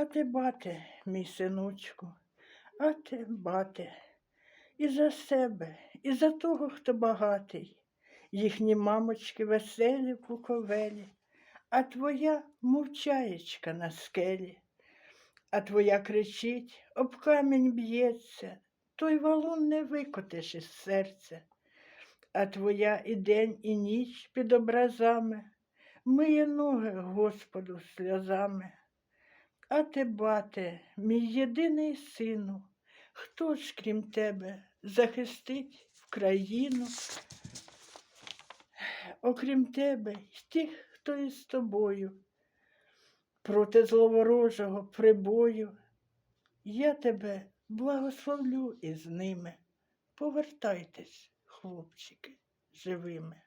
А ти, бате, мій синочку, а ти, бате, і за себе, і за того, хто багатий. Їхні мамочки веселі куковелі, а твоя мовчаєчка на скелі, а твоя кричить, об камінь б'ється, той валун не викотиш із серця, а твоя і день, і ніч під образами миє ноги Господу сльозами. А ти, бате, мій єдиний сину, хто ж крім тебе захистить в? Окрім тебе, й тих, хто із тобою, проти зловорожого прибою, я тебе благословлю із ними. Повертайтесь, хлопчики, живими.